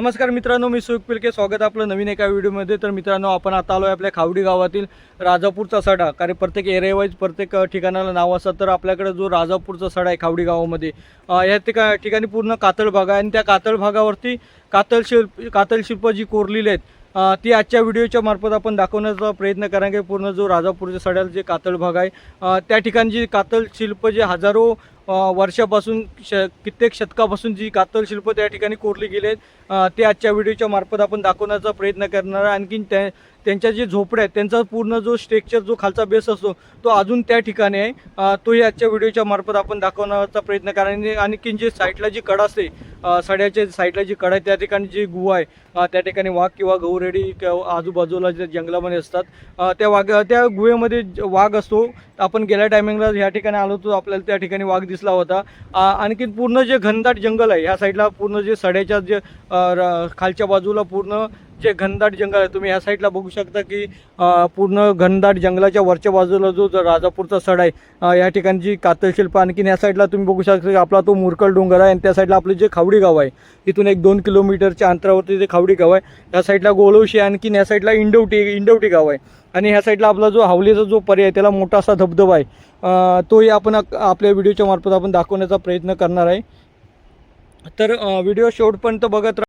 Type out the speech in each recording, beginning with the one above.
नमस्कार मित्रांनो मी सुख पिलके. स्वागत आपलं नवीन एका व्हिडिओमध्ये. तर मित्रांनो आपण आता आलो आहे आपल्या खावडी गावातील राजापूरचा सडा. कारण प्रत्येक एरियावाईज प्रत्येक ठिकाणाला नाव असतात. तर आपल्याकडे जो राजापूरचा सडा आहे खावडी गावामध्ये या ठिका ठिकाणी पूर्ण कातळ भाग आहे. आणि त्या कातळ भागावरती कातळ शिल्प कातळ शिल्प जी कोरलेली आहेत ती आजच्या व्हिडिओच्या मार्फत आपण दाखवण्याचा प्रयत्न करा की पूर्ण जो राजापूरच्या सड्याला जे कातळ भाग आहे त्या ठिकाणी जी कातळ शिल्प जे हजारो वर्षापासून श कित्येक शतकापासून जी कातळ शिल्प त्या ठिकाणी कोरली गेली आहेत ते आजच्या व्हिडिओच्या मार्फत आपण दाखवण्याचा प्रयत्न करणार आहे. आणखीन त्या त्यांच्या जे झोपड्या आहेत त्यांचा पूर्ण जो स्ट्रेक्चर जो खालचा बेस असतो तो अजून त्या ठिकाणी आहे. तोही आजच्या व्हिडिओच्या मार्फत आपण दाखवण्याचा प्रयत्न करा आणि आणखीन जे साईडला जी कडा असते सड्याच्या साईडला जी कडा आहे त्या ठिकाणी जी गुहा आहे त्या ठिकाणी वाघ किंवा गौरेडी किंवा आजूबाजूला जे जंगलामध्ये असतात त्या वाघ त्या गुहेमध्ये वाघ असतो आपण गेल्या टायमिंगला ह्या ठिकाणी आलो होतो आपल्याला त्या ठिकाणी वाघ दिसला होता. आणखीन पूर्ण जे घनदाट जंगल आहे ह्या साईडला पूर्ण जे सड्याच्या जे र- खालच्या बाजूला पूर्ण जे घनदाट जंगल आहे तुम्ही ह्या साईडला बघू शकता की पूर्ण घनदाट जंगलाच्या वरच्या बाजूला जो जो राजापूरचा सड आहे या ठिकाणी जी कातळशिल्प आणखीन या साईडला तुम्ही बघू शकता की आपला तो मुरकल डोंगर आहे आणि त्या साईडला आपले जे खावडी गाव आहे इथून एक दोन किलोमीटरच्या अंतरावरती जे खावडी गाव आहे या साईडला गोळवशी आणखीन या साईडला इंडवटी इंडवटी गाव आहे. आणि ह्या साईडला आपला जो हावलीचा जो पर्याय आहे त्याला मोठा असा धबधबा आहे. तोही आपण आपल्या व्हिडिओच्या मार्फत आपण दाखवण्याचा प्रयत्न करणार आहे. तर व्हिडिओ शेवटपर्यंत बघत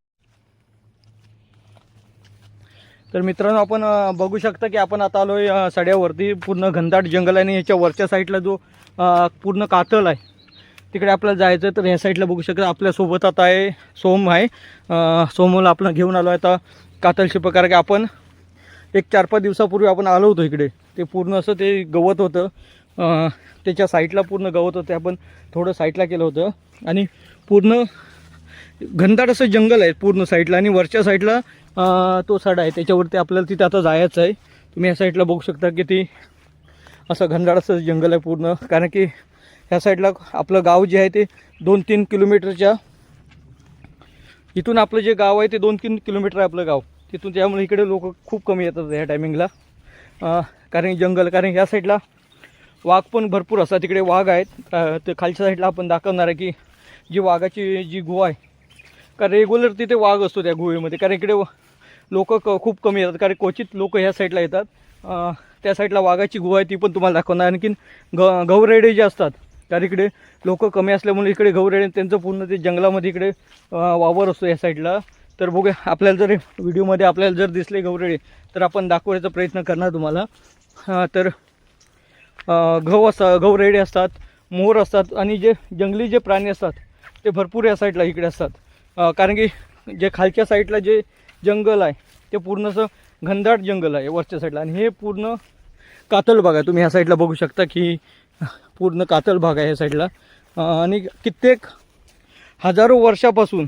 तर मित्रांनो आपण बघू शकता की आपण आता आलो आहे सड्यावरती. पूर्ण घनदाट जंगल आहे आणि ह्याच्या वरच्या साईडला जो पूर्ण कातळ आहे तिकडे आपल्याला जायचं आहे. तर ह्या साईडला बघू शकता आपल्यासोबत आता आहे सोम आहे. सोमला आपण घेऊन आलो आहे आता कातळ प्रकार की आपण एक चार पाच दिवसापूर्वी आपण आलो होतो इकडे. ते पूर्ण असं ते गवत होतं. त्याच्या साईडला पूर्ण गवत होतं. आपण थोडं साईडला केलं होतं. आणि पूर्ण घनदाट असं जंगल आहे पूर्ण साईडला आणि वरच्या साईडला तो साडा आहे. त्याच्यावरती आपल्याला तिथे आता जायचं आहे. तुम्ही या साईडला बघू शकता की ती असं घनदाट असं जंगल आहे पूर्ण. कारण की ह्या साईडला आपलं गाव जे आहे ते दोन तीन किलोमीटरच्या इथून आपलं जे गाव आहे ते दोन तीन किलोमीटर आहे आपलं गाव. तिथून त्यामुळे इकडे लोक खूप कमी येतात ह्या टायमिंगला कारण जंगल कारण ह्या साईडला वाघ पण भरपूर असतात तिकडे वाघ आहेत. ते खालच्या साईडला आपण दाखवणार आहे की जी वाघाची जी गुहा आहे कारण रेग्युलर तिथे वाघ असतो त्या गुहेमध्ये. कारण इकडे लोक क खूप कमी येतात. कारण क्वचित लोक ह्या साईडला येतात. त्या साईडला वाघाची गुहा आहे ती पण तुम्हाला दाखवणार. आणखीन ग गौरेडे जे असतात कारण इकडे लोक कमी असल्यामुळे इकडे गौरेडे त्यांचं पूर्ण ते जंगलामध्ये इकडे वावर असतो या साईडला तर बघूया आपल्याला जर व्हिडिओमध्ये आपल्याला जर दिसले गौरेडे तर आपण दाखवायचा प्रयत्न करणार तुम्हाला. तर गहू असतात गौरेडे असतात मोर असतात आणि जे जंगली जे प्राणी असतात ते भरपूर या साईडला इकडे असतात. कारण की जे खालच्या साईडला जे जंगल आहे ते पूर्ण असं घनदाट जंगल आहे वरच्या साईडला. आणि हे पूर्ण कातळ भाग आहे. तुम्ही ह्या साईडला बघू शकता की पूर्ण कातळ भाग आहे ह्या साईडला. आणि कित्येक हजारो वर्षापासून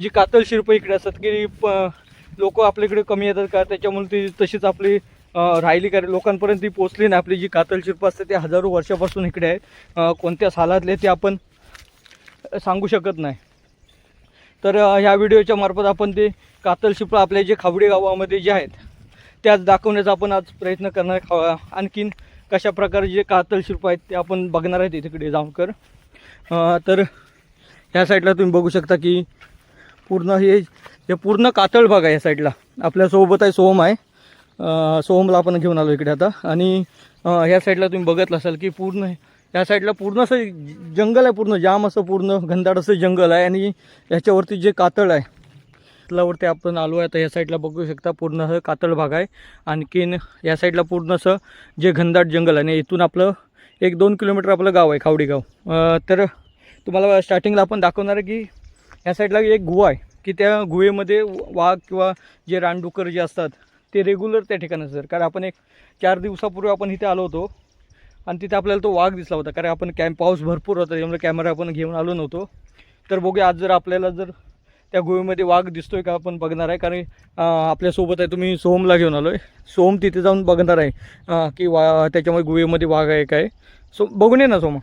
जी कातळ शिल्प इकडे असतात की प लोक आपल्याकडे कमी येतात का? त्याच्यामुळे ती तशीच आपली राहिली कारण लोकांपर्यंत ती पोचली नाही. आपली जी कातळ शिल्प असते ते हजारो वर्षापासून इकडे आहे. कोणत्या सालातले ते आपण सांगू शकत नाही. तर ह्या व्हिडिओच्या मार्फत आपण ते कातळ शिल्प आपल्या जे खावडी गावामध्ये जे आहेत त्याच दाखवण्याचा आपण आज प्रयत्न करणार खा आणखीन कशा प्रकारे जे कातळ शिल्प आहेत ते आपण बघणार आहेत तिकडे जाऊन तर ह्या साईडला तुम्ही बघू शकता की पूर्ण हे हे पूर्ण कातळ भाग आहे या साईडला. आपल्यासोबत आहे सोम आहे. सोहमला सोमला आपण घेऊन आलो इकडे आता. आणि ह्या साईडला तुम्ही बघत असाल की पूर्ण या साईडला पूर्ण असं जंगल आहे पूर्ण जाम असं पूर्ण घनदाट असं जंगल आहे आणि याच्यावरती जे कातळ आहे त्यावरती आपण आलो आहे. तर या साईडला बघू शकता पूर्ण असं कातळ भाग आहे. आणखीन या साईडला पूर्ण असं जे घनदाट जंगल आहे आणि इथून आपलं एक दोन किलोमीटर आपलं गाव आहे खावडी गाव तर तुम्हाला स्टार्टिंगला आपण दाखवणार आहे की ह्या साईडला एक गुहा आहे की त्या गुहेमध्ये वाघ किंवा जे रानडुकर जे असतात ते रेग्युलर त्या ठिकाणी असतात. कारण आपण एक चार दिवसापूर्वी आपण इथे आलो होतो. आणि तिथे आपल्याला तो वाघ दिसला होता. कारण आपण कॅम पाऊस भरपूर होता त्यामुळे कॅमेरा आपण घेऊन आलो नव्हतो. तर बघूया आज जर आपल्याला जर त्या गुहेमध्ये वाघ दिसतोय का आपण बघणार आहे. कारण आपल्यासोबत आहे तुम्ही सोमला घेऊन आलो आहे सोम तिथे जाऊन बघणार आहे की वा त्याच्यामुळे गुहेमध्ये वाघ आहे काय. सो बघून ये ना सोमा.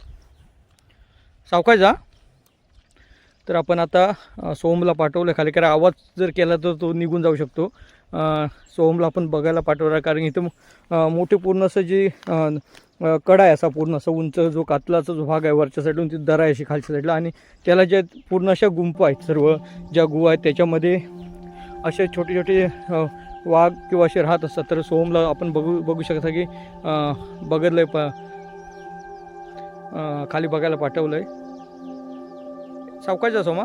सावकाश जा. तर आपण आता सोमला पाठवलं खाली. कारण आवाज जर केला तर तो निघून जाऊ शकतो. सोहमला आपण बघायला पाठवला कारण इथं मोठे पूर्ण असं जी कडा आहे असा पूर्ण असा उंच जो कातलाचा जो भाग आहे वरच्या साईडून ती दरा आहे अशी खालच्या साईडला आणि त्याला ज्या पूर्ण अशा गुंफा आहेत सर्व ज्या गुहा आहेत त्याच्यामध्ये असे छोटे छोटे वाघ किंवा असे राहत असतात. तर सोहमला आपण बघू बघू शकता की अं, बघितलं आहे प खाली बघायला पाठवलं आहे सावकाश जा सोमा.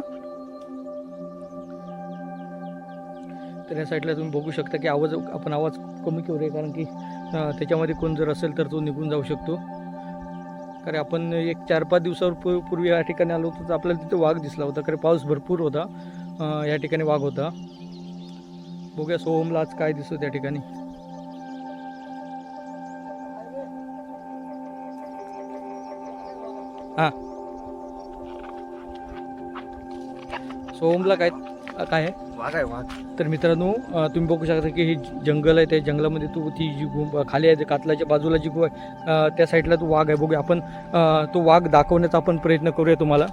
तर या साईडला तुम्ही बघू शकता की आवाज आपण आवाज कमी करूया कारण की त्याच्यामध्ये कोण जर असेल तर तो निघून जाऊ शकतो. कारण आपण एक चार पाच दिवसावर पू- पूर्वी या ठिकाणी आलो होतो तर आपल्याला तिथे वाघ दिसला होता. कारण पाऊस भरपूर होता या ठिकाणी वाघ होता. बघूया सोहमला आज काय दिसतो त्या ठिकाणी. हां. सोहमला काय काय आहे? वाघ आहे वाघ. तर मित्रांनो तुम्ही बघू शकता की हे जंगल आहे त्या जंगलामध्ये तू ती जी गुंफ खाली आहे कातलाच्या बाजूला जी गुहा आहे त्या साईडला तो वाघ आहे. बघूया आपण तो वाघ दाखवण्याचा आपण प्रयत्न करूया तुम्हाला.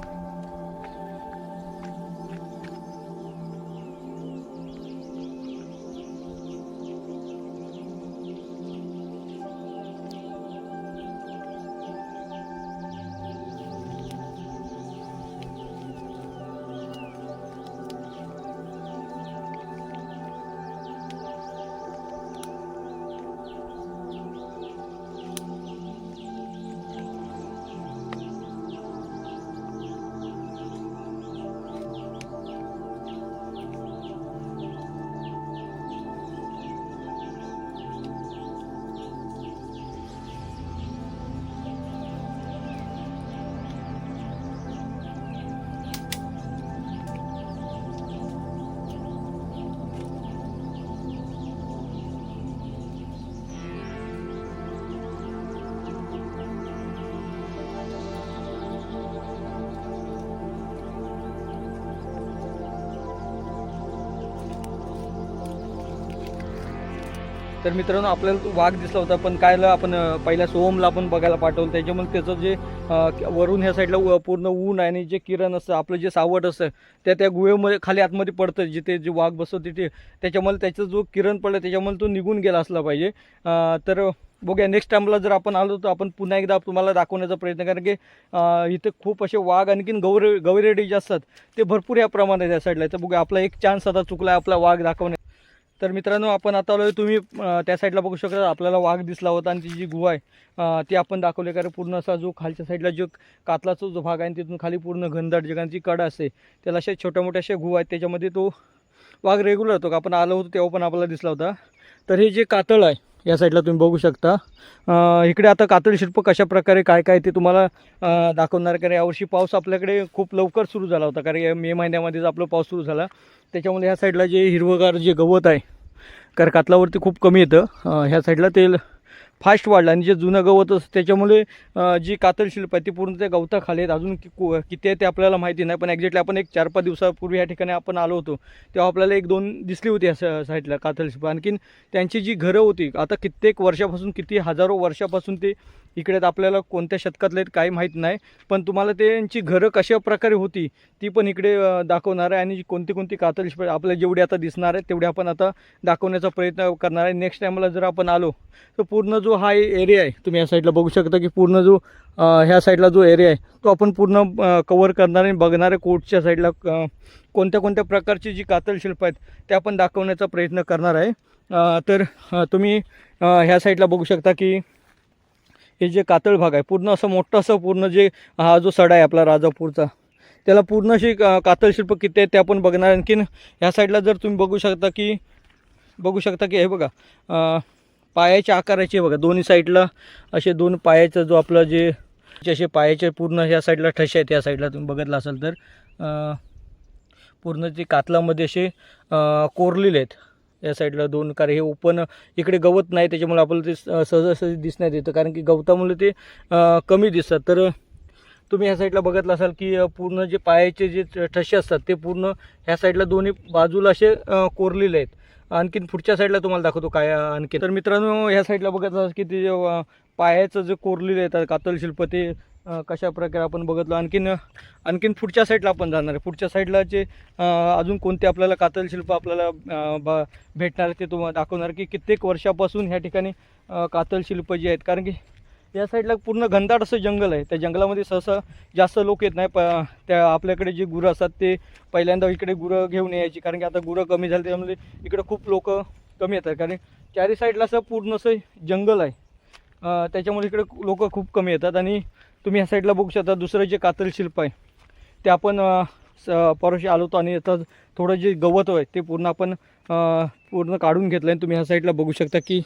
तर मित्रांनो आपल्याला तो वाघ दिसला होता पण कायला आपण पहिल्या सोहमला आपण बघायला पाठवलं. त्याच्यामुळे त्याचं जे वरून ह्या साईडला उ- पूर्ण ऊन आहे आणि जे किरण असतं आपलं जे सावट असतं त्या त्या गुहेमध्ये खाली आतमध्ये पडतं जिथे जे वाघ बसतो तिथे. त्याच्यामुळे त्याचा जो किरण पडला त्याच्यामुळे तो निघून गेला असला पाहिजे. तर बघूया नेक्स्ट टाईमला जर आपण आलो तर आपण पुन्हा एकदा तुम्हाला दाखवण्याचा प्रयत्न कारण की इथे खूप असे वाघ आणखीन गौरे गौरेडी जे असतात ते भरपूर या प्रमाणात या साईडला. आहे. तर बघूया आपला एक चान्स आता चुकला आहे आपला वाघ दाखवण्या तर मित्रांनो आपण आता आलो तुम्ही त्या साईडला बघू शकता. आपल्याला वाघ दिसला होता आणि ती जी गुहा आहे ती आपण दाखवली कारण पूर्ण असा जो खालच्या साईडला जो कातलाचा जो भाग आहे तिथून खाली पूर्ण घनदाट जगांची कड असते त्याला अशा छोट्या मोठ्या अशा गुहा आहेत. त्याच्यामध्ये तो वाघ रेग्युलर होतो. का आपण आलो होतो तेव्हा पण आपल्याला दिसला होता. तर हे जे कातळ आहे या साईडला तुम्ही बघू शकता. इकडे आता कातडी शिल्प कशा प्रकारे काय काय ते तुम्हाला दाखवणार? कारण यावर्षी पाऊस आपल्याकडे खूप लवकर सुरू झाला होता. कारण या मे महिन्यामध्येच आपला पाऊस सुरू झाला. त्याच्यामुळे ह्या साईडला जे हिरवगार जे गवत आहे कारण कातलावरती खूप कमी येतं. ह्या साईडला ते फास्ट वाढलं आणि जे जुनं गवत असतं त्याच्यामुळे जी कातळ शिल्प आहे ती पूर्ण त्या गवताखाली आहेत. अजून कि को- किती आहे ते आपल्याला माहिती नाही पण एक्झॅक्टली आपण एक चार पाच दिवसापूर्वी या ठिकाणी आपण आलो होतो तेव्हा आपल्याला एक दोन दिसली होती या साईडला कातळ शिल्प. आणखीन त्यांची जी घरं होती आता कित्येक वर्षापासून किती हजारो वर्षापासून ते इकडे आपल्याला कोणत्या शतकातले आहेत काही माहीत नाही पण तुम्हाला त्यांची घरं कशा प्रकारे होती ती पण इकडे दाखवणार आहे. आणि कोणती कोणती कातळ शिल्प आपल्याला जेवढी आता दिसणार आहे तेवढे आपण आता दाखवण्याचा प्रयत्न करणार आहे. नेक्स्ट टाईमला जर आपण आलो तर पूर्ण जो हा एरिया आहे तुम्ही या साईडला बघू शकता की पूर्ण जो ह्या साईडला जो एरिया आहे तो आपण पूर्ण कवर करणार आणि बघणारे कोर्टच्या साईडला कोणत्या कोणत्या प्रकारची जी कातळ शिल्प आहेत ते आपण दाखवण्याचा प्रयत्न करणार आहे. तर तुम्ही ह्या साईडला बघू शकता की हे जे कातळ भाग आहे पूर्ण असं मोठं असं पूर्ण जे हा जो सडा आहे आपला राजापूरचा त्याला पूर्ण अशी का- कातळ शिल्प किती आहेत ते आपण बघणार. आणखीन ह्या साईडला जर तुम्ही बघू शकता की बघू शकता की हे बघा पायाच्या आकाराचे बघा दोन्ही साईडला असे दोन पायाचं जो आपलं जे जे असे पायाचे पूर्ण ह्या साईडला ठसे आहेत या साईडला तुम्ही बघितलं असाल तर पूर्ण ते कातलामध्ये असे कोरलेले आहेत. या साईडला दोन कारण हे ओपन इकडे गवत नाही त्याच्यामुळे आपल्याला ते स- सहजासहजी दिसण्यात येतं. कारण की गवतामुळे ते कमी दिसतात. तर तुम्ही ह्या साईडला बघितलं असाल की पूर्ण जे पायाचे जे ठसे असतात ते पूर्ण ह्या साईडला दोन्ही बाजूला असे कोरलेले आहेत. आणखीन पुढच्या साईडला तुम्हाला दाखवतो काय आणखी तर मित्रांनो ह्या साईडला बघत असाल की ते जे, पायाचं जे कोरलेले येतात कातल शिल्प ते कशा प्रकारे आपण बघितलो. आणखीन आणखीन पुढच्या साईडला आपण जाणार आहे. पुढच्या साईडला जे अजून कोणते आपल्याला कातल शिल्प आपल्याला ब भेटणार ते तुम्हाला दाखवणार की कित्येक वर्षापासून ह्या ठिकाणी कातल शिल्प जे आहेत. कारण की या साईडला पूर्ण घनदाट असं जंगल आहे. त्या जंगलामध्ये सहसा जास्त लोक येत नाही. प त्या आपल्याकडे जे गुरं असतात ते पहिल्यांदा इकडे गुरं घेऊन यायची. कारण की आता गुरं कमी झाली त्यामुळे इकडे खूप लोक कमी येतात. कारण चारी साईडला असं पूर्ण असं जंगल आहे. त्याच्यामुळे इकडे लोक खूप कमी येतात. आणि तुम्ही ह्या साईडला बघू शकता दुसरं जे कातल शिल्प आहे ते आपण स- परवाशी आलो होतो आणि आता थोडं जे गवत आहे ते पूर्ण आपण पूर्ण काढून घेतलं आहे तुम्ही ह्या साईडला बघू शकता की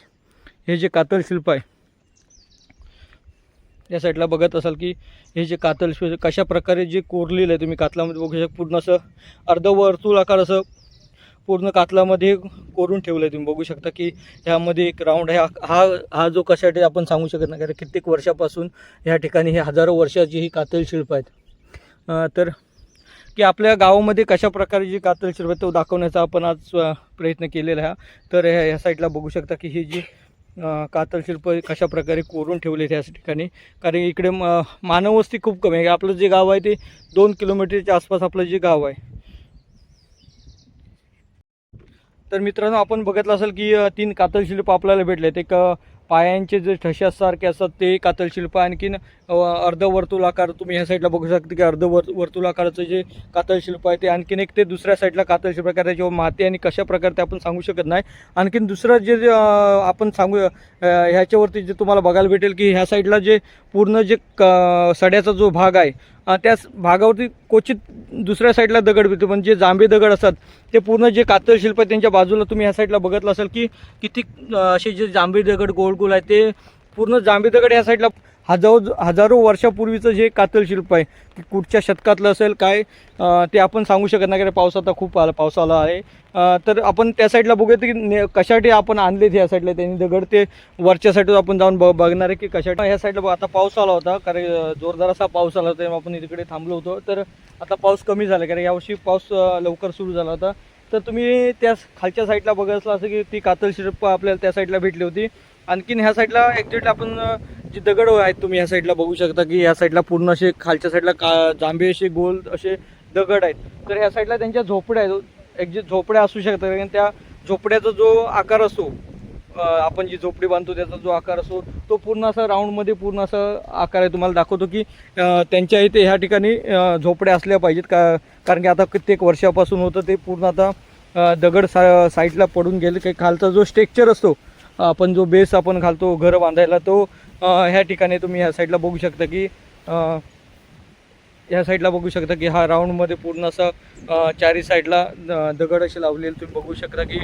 हे जे कातल शिल्प आहे या साईडला बघत असाल की हे जे कातल शिल्प कशा प्रकारे जे कोरलेलं आहे तुम्ही कातलामध्ये बघू शकता पूर्ण असं अर्धवर्तुळाकार असं पूर्ण कातलामध्ये कोरून ठेवलं आहे तुम्ही. बघू शकता की ह्यामध्ये एक राऊंड आहे. हा- हा जो कशासाठी आपण सांगू शकत नाही कारण कित्येक वर्षापासून ह्या ठिकाणी हे हजारो वर्षाची ही कातल शिल्प आहेत. तर की आपल्या गावामध्ये कशा प्रकारे जी कातल शिल्प आहे तो दाखवण्याचा आपण आज प्रयत्न केलेला आहे. तर ह्या ह्या साईडला बघू शकता की ही जी कातल शिल्प कशा प्रकारे कोरून ठेवले त्या ठिकाणी? कारण इकडे म- मानववस्ती खूप कमी आहे. आपलं जे गाव आहे ते दोन किलोमीटरच्या आसपास आपलं जे गाव आहे. तर मित्रांनो आपण बघितलं असेल की तीन कातल शिल्प आपल्याला भेटलेत. एक क पायांचे जे ठशासारखे असतात ते कातल शिल्प आणखीन अर्धवर्तुलाकार तुम्ही ह्या साईडला बघू शकता की अर्ध वर्तुलाकाराचं जे कातल शिल्प आहे ते आणखीन एक ते दुसऱ्या साईडला कातल शिल्प आहे त्याच्यावर माती आणि कशा प्रकारे ते आपण सांगू शकत नाही. आणखीन दुसरं जे आपण सांगू ह्याच्यावरती जे तुम्हाला बघायला भेटेल की ह्या साईडला जे पूर्ण जे क सड्याचा जो भाग आहे त्या भागावरती क्वचित दुसऱ्या साईडला दगड भेटतो पण जे जांभे दगड असतात ते पूर्ण जे कातळ शिल्प आहे त्यांच्या बाजूला तुम्ही ह्या साईडला बघितलं असाल की किती असे जे जांभे दगड गोल गोल आहे ते पूर्ण जांभे दगड ह्या साईडला हजारो हजारो वर्षापूर्वीचं जे कातल शिल्प आहे ते कुठच्या शतकातलं असेल काय ते आपण सांगू शकत नाही कारण पाऊस आता खूप आला पाऊस आला आहे. तर आपण त्या साईडला बघूया की ने कशासाठी आपण आणलेत ह्या साईडला त्यांनी दगड ते वरच्या साईडवर आपण जाऊन ब बघणार आहे की कशासाठी. ह्या साईडला बघ- आता पाऊस आला होता कारण जोरदार असा पाऊस आला होता आपण इकडे थांबलो होतो. तर आता पाऊस कमी झाला कारण यावर्षी पाऊस लवकर सुरू झाला होता. तर तुम्ही त्या खालच्या साईडला बघितलं असं की ती कातल शिल्प आपल्याला त्या साईडला भेटली होती. आणखीन ह्या साईडला ॲक्झॅक्ट आपण जी जे दगड आहेत तुम्ही ह्या साईडला बघू शकता की ह्या साईडला पूर्ण असे खालच्या साईडला का जांभे असे गोल असे दगड आहेत. तर ह्या साईडला त्यांच्या झोपड्या आहेत. एक जे झोपड्या असू शकतात कारण त्या झोपड्याचा जो आकार असतो आपण जी झोपडी बांधतो त्याचा जो आकार असतो तो पूर्ण असा राऊंडमध्ये पूर्ण असा आकार आहे. तुम्हाला दाखवतो की त्यांच्या इथे ह्या ठिकाणी झोपड्या असल्या पाहिजेत. का कारण की आता कित्येक वर्षापासून होतं ते पूर्ण आता दगड सा साईडला पडून गेले. काही खालचा जो स्ट्रेक्चर असतो आपण जो बेस आपण घालतो घर बांधायला तो ह्या ठिकाणी तुम्ही ह्या साईडला बघू शकता की ह्या साईडला बघू शकता की हा राऊंडमध्ये पूर्ण असं चारी साईडला दगड असे लावलेले तुम्ही बघू शकता की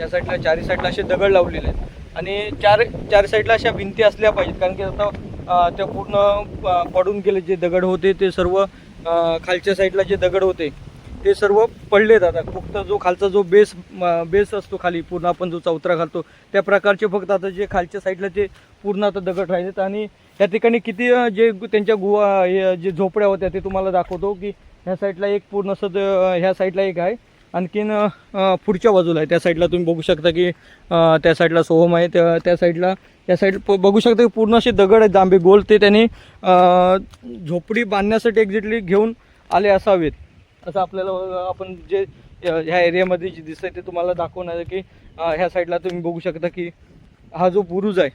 या साईडला चारी साईडला असे दगड लावलेले आहेत. आणि चार चार साईडला अशा भिंती असल्या पाहिजेत कारण की आता त्या पूर्ण पडून गेले जे दगड होते ते सर्व खालच्या साईडला जे दगड होते ते सर्व पडले जातात फक्त जो खालचा जो बेस बेस असतो खाली पूर्ण आपण जो चौथरा घालतो त्या प्रकारचे फक्त आता जे खालच्या साईडला जे पूर्ण आता दगड राहिलेत आणि या ठिकाणी किती जे त्यांच्या गुहा जे झोपड्या होत्या ते तुम्हाला दाखवतो की ह्या साईडला एक पूर्ण असं द- ह्या साईडला एक आहे. आणखीन पुढच्या बाजूला आहे. त्या साईडला तुम्ही बघू शकता की त्या साईडला सोहम आहे त्या त्या साईडला त्या साईड प- बघू शकता की पूर्ण असे दगड आहेत जांभे गोल ते त्यांनी झोपडी बांधण्यासाठी एक्झॅक्टली घेऊन आले असावेत. असं आपल्याला आपण जे ह्या एरियामध्ये जे दिसतंय ते तुम्हाला दाखवणार आहे की ह्या साईडला तुम्ही बघू शकता की हा जो बुरुज आहे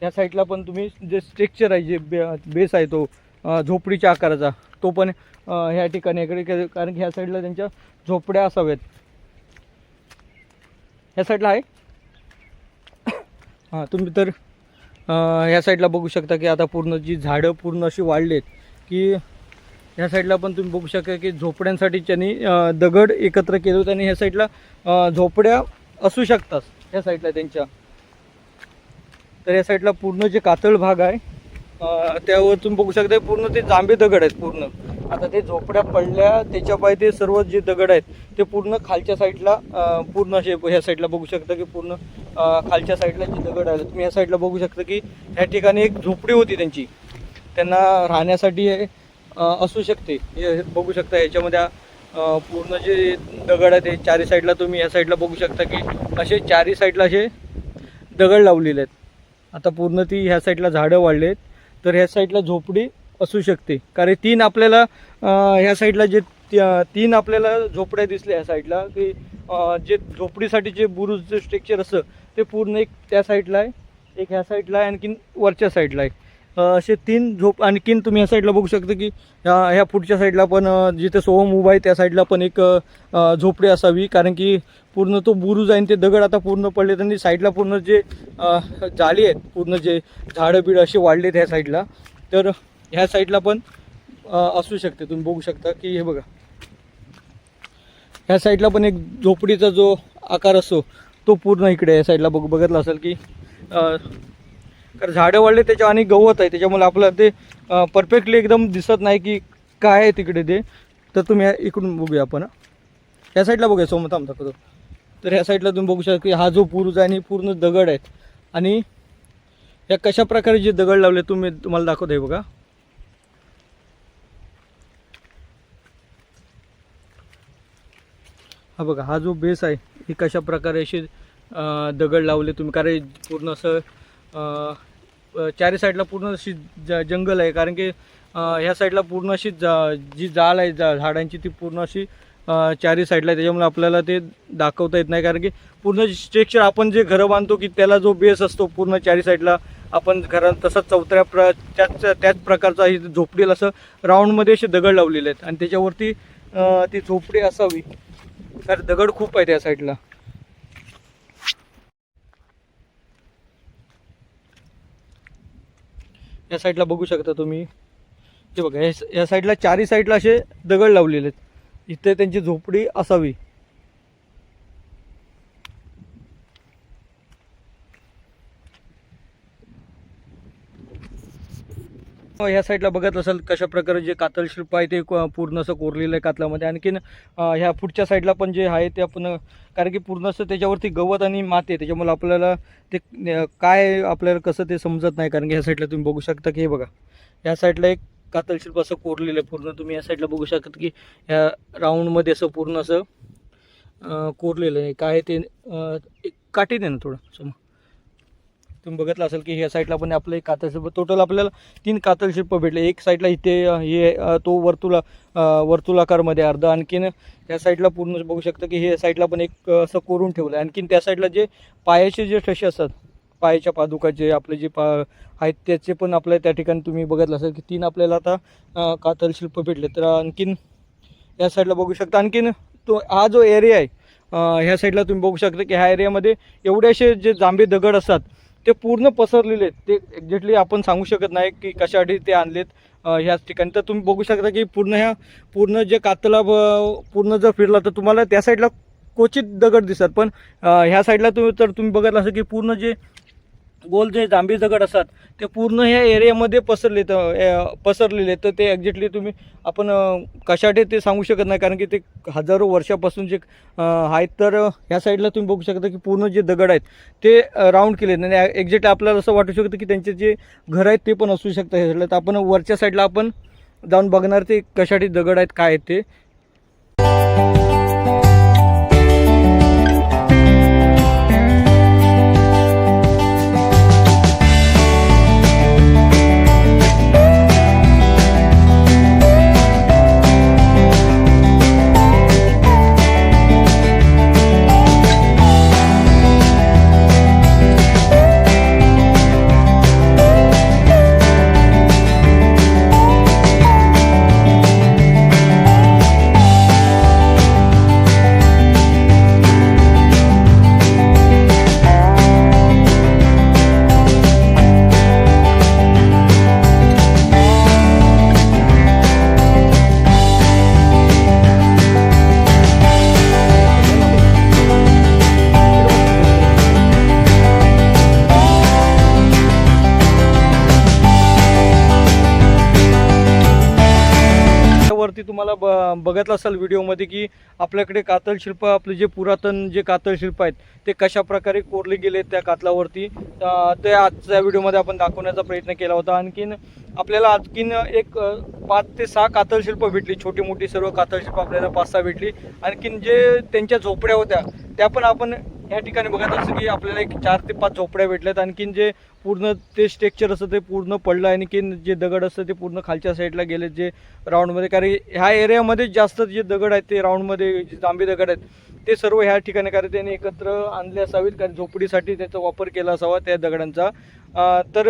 ह्या साईडला पण तुम्ही जे स्ट्रक्चर आहे जे बे बेस आहे तो झोपडीच्या आकाराचा तो पण ह्या ठिकाणी इकडे के- कारण की ह्या साईडला त्यांच्या झोपड्या असाव्यात. ह्या साईडला आहे? हां तुम्ही तर ह्या साईडला बघू शकता की आता पूर्ण जी झाडं पूर्ण अशी वाढलेत की ह्या साईडला पण तुम्ही बघू शकता की झोपड्यांसाठी त्यांनी दगड एकत्र केले होते आणि ह्या साईडला झोपड्या असू शकतात ह्या साईडला त्यांच्या. तर या साईडला पूर्ण जे कातळ भाग आहे त्यावर तुम्ही बघू शकता पूर्ण ते जांभे दगड आहेत पूर्ण. आता ते झोपड्या पडल्या त्याच्या पाय ते सर्व जे दगड आहेत ते पूर्ण खालच्या साईडला पूर्ण असे ह्या साईडला बघू शकता की पूर्ण खालच्या साईडला जे दगड आहेत तुम्ही ह्या साईडला बघू शकता की ह्या ठिकाणी एक झोपडी होती त्यांची. त्यांना राहण्यासाठी असू शकते हे बघू शकता याच्यामध्ये पूर्ण जे दगड आहेत ते चारी साईडला तुम्ही या साईडला बघू शकता की असे चारी साईडला असे दगड लावलेले आहेत आता पूर्ण ती ह्या साईडला झाडं वाढले आहेत तर ह्या साईडला झोपडी असू शकते कारण तीन आपल्याला ह्या साईडला जे तीन आपल्याला झोपड्या दिसल्या ह्या साईडला की जे झोपडीसाठी जे बुरुजचं स्ट्रक्चर असतं ते पूर्ण एक त्या साईडला आहे एक ह्या साईडला आहे आणखीन वरच्या साईडला आहे असे तीन झोप आणखीन तुम्ही ह्या साईडला बघू शकता की ह्या ह्या पुढच्या साईडला पण जिथे सोहम उभा आहे त्या साईडला पण एक झोपडी असावी. कारण की पूर्ण तो बुरुज आहे आणि ते दगड आता पूर्ण पडले आणि साईडला पूर्ण जे जाळी आहेत पूर्ण जे झाडं बिडं असे वाढलेत ह्या साईडला. तर ह्या साईडला पण असू शकते. तुम्ही बघू शकता की हे बघा. ह्या साईडला पण एक झोपडीचा जो आकार असतो तो पूर्ण इकडे या साईडला बघ बघितला असेल की कारण झाडं वाढले त्याच्या आणि गवत आहे. त्याच्यामुळे आपल्याला ते परफेक्टली एकदम दिसत नाही की काय आहे तिकडे ते. तर तुम्ही इकडून बघूया आपण या साईडला बघूया सोमत आमचा दाखवतो तर ह्या साईडला तुम्ही बघू शकता की हा जो पुरुष आहे आणि पूर्ण दगड आहेत. आणि या कशा प्रकारे जे दगड लावले तुम्ही तुम्हाला दाखवत आहे बघा. हा बघा हा जो बेस आहे हे कशा प्रकारे असे दगड लावले तुम्ही? कारण पूर्ण असं चारी साईडला पूर्ण अशी ज जंगल आहे. कारण की ह्या साईडला पूर्ण अशी जा जी जाळ आहे जा झाडांची ती पूर्ण अशी चारी साईडला आहे. त्याच्यामुळे आपल्याला ते दाखवता येत नाही. कारण की पूर्ण स्ट्रक्चर आपण जे घरं बांधतो की त्याला जो बेस असतो पूर्ण चारी साईडला आपण घरात तसंच चौथऱ्या प्र त्याच त्याच प्रकारचा ही झोपडीला असं राऊंडमध्ये असे दगड लावलेले आहेत. आणि त्याच्यावरती ती झोपडी असावी. कारण दगड खूप आहे त्या साईडला. या साईडला बघू शकता तुम्ही. हे बघा या या साईडला चारी साईडला असे दगड लावलेले आहेत. इथे त्यांची झोपडी असावी. ह्या साईडला बघत असाल कशा प्रकारे जे कातल शिल्प आहे ते क- पूर्ण असं कोरलेलं आहे कातलामध्ये. आणखीन ह्या पुढच्या साईडला पण जे आहे ते आपण कारण की पूर्ण असं त्याच्यावरती गवत आणि माती आहे त्याच्यामुळे आपल्याला ते काय आपल्याला कसं ते समजत नाही कारण की ह्या साईडला तुम्ही बघू शकता की हे बघा. ह्या साईडला एक कातल शिल्प असं कोरलेलं आहे पूर्ण. तुम्ही या साईडला बघू शकता की ह्या राऊंडमध्ये असं पूर्ण असं कोरलेलं आहे. काय ते अं, एक काठी ना थोडं समोर. तुम्ही बघितलं असेल की ह्या साईडला पण आपलं एक कातल शिल्प टोटल आपल्याला तीन कातल शिल्प भेटले. एक साईडला इथे हे तो वर्तुला वर्तुलाकारमध्ये अर्धा. आणखीन त्या साईडला पूर्ण बघू शकता की हे साईडला पण एक असं कोरून ठेवलं आहे आणखीन त्या साईडला जे पायाचे जे ठसे असतात पायाच्या पादुकाचे आपले जे पा आहेत त्याचे पण आपल्या त्या ठिकाणी तुम्ही बघितलं असेल की तीन आपल्याला आता कातलशिल्प कातल शिल्प भेटले. तर आणखीन या साईडला बघू शकता. आणखीन तो हा जो एरिया आहे ह्या साईडला तुम्ही बघू शकता की ह्या एरियामध्ये एवढे असे जे जांभे दगड असतात ते पूर्ण पसरलेले आहेत. ते एक्झॅक्टली आपण सांगू शकत नाही की कशासाठी ते आणलेत ह्याच ठिकाणी. तर तुम्ही बघू शकता की पूर्ण ह्या पूर्ण जे कातला ब- पूर्ण जर फिरला तर तुम्हाला त्या साईडला क्वचित दगड दिसतात. पण ह्या साईडला तुम्ही तर तुम्ही बघत असं की पूर्ण जे गोल जे जांभी दगड असतात ते पूर्ण ह्या एरियामध्ये पसरले तर पसरलेले. तर ते एक्झॅक्टली तुम्ही आपण कशाटे कशासाठी ते सांगू शकत नाही कारण की ते हजारो वर्षापासून जे आहेत तर ह्या साईडला तुम्ही बघू शकता की पूर्ण जे दगड आहेत ते राऊंड केले आणि एक्झॅक्टली आपल्याला असं वाटू शकतं की त्यांचे जे घर आहेत ते पण असू शकतं. ह्या साईडला तर आपण वरच्या साईडला आपण जाऊन बघणार ते कशासाठी दगड आहेत काय आहेत ते. बघितलं असाल व्हिडिओमध्ये की आपल्याकडे कातळ शिल्प आपले जे पुरातन जे कातळ शिल्प आहेत ते कशा प्रकारे कोरले गेले त्या कातलावरती? ते आजच्या व्हिडिओमध्ये आपण दाखवण्याचा प्रयत्न केला होता. आणखीन आपल्याला आणखीन एक पाच ते सहा कातळ शिल्प भेटली. छोटी मोठी सर्व कातळ शिल्प आपल्याला पाच सहा भेटली. आणखीन जे त्यांच्या झोपड्या होत्या त्या पण आपण या ठिकाणी बघत असं की आपल्याला एक चार ते पाच झोपड्या भेटल्यात. आणखीन जे पूर्ण ते स्ट्रक्चर असतं ते पूर्ण पडलं आणखीन जे दगड असतं ते पूर्ण खालच्या साईडला गेले जे राऊंडमध्ये कारण ह्या एरियामध्ये जास्त जे दगड आहेत ते राऊंडमध्ये जे जांभी दगड आहेत ते सर्व ह्या ठिकाणी कारण त्याने एकत्र आणले असावेत. कारण झोपडीसाठी त्याचा वापर केला असावा त्या दगडांचा. तर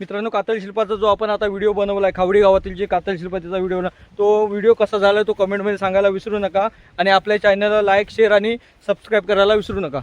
मित्रांनो कातळ शिल्पाचा जो आपण आता व्हिडिओ बनवला आहे खावडी गावातील जे कातळ शिल्पाचा व्हिडिओ ना तो व्हिडिओ कसा झाला तो कमेंटमध्ये सांगायला विसरू नका. आणि आपल्या चॅनलला लाईक शेअर आणि सबस्क्राईब करायला विसरू नका.